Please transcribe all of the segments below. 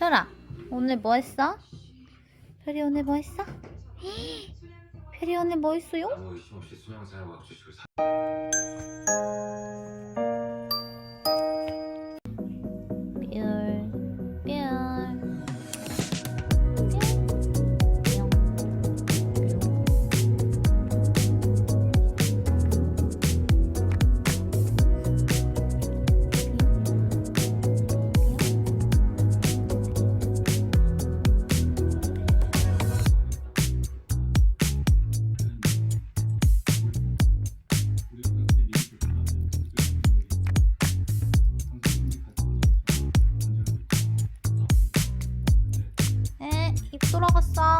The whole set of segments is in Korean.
별아, 오늘 뭐 했어? 별이 오늘 뭐 했어? 별이 오늘 뭐 했어요? 입 돌아갔어.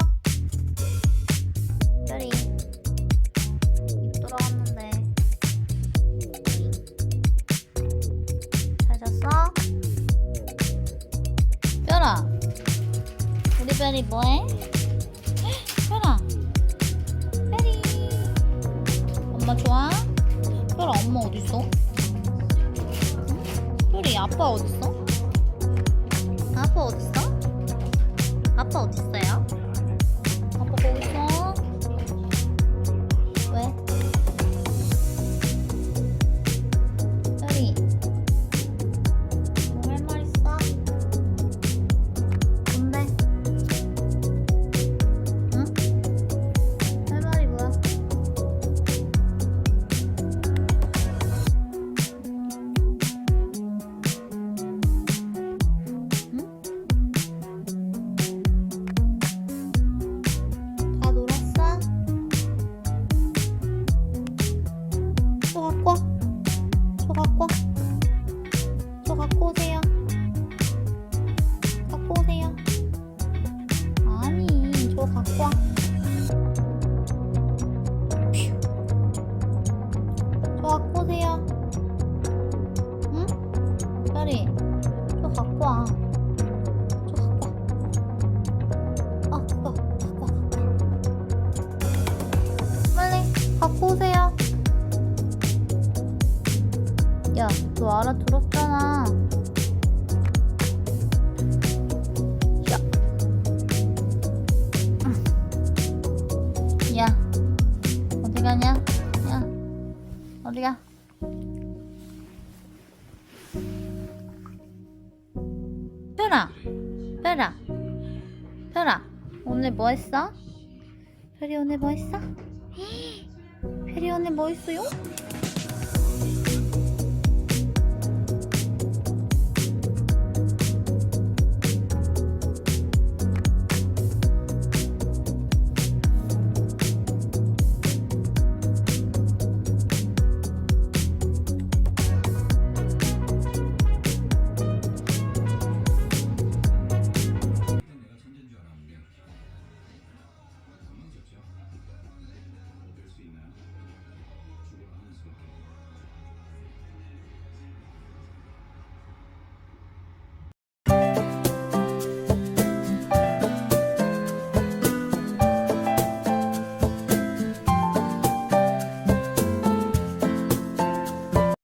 별이. 입 돌아갔는데. 잘 잤어? 별아. 우리 별이 뭐해? 별아. 별이. 엄마 좋아? 별아, 엄마 어딨어? 별이, 아빠 어딨어? 아빠 어딨어? 아빠 어딨어요? 아빠 거기 있어? 저 갖고 와. 휴. 저 갖고 오세요. 응? 별이, 저 갖고 와. 저 갖고 와. 아, 그거 갖고 와, 갖고 와. 빨리 갖고 오세요. 야, 너 알아들었잖아. 어디 가? 별아, 별아, 별아, 오늘 뭐 했어? 별이 오늘 뭐 했어? 별이 오늘 뭐 했어요?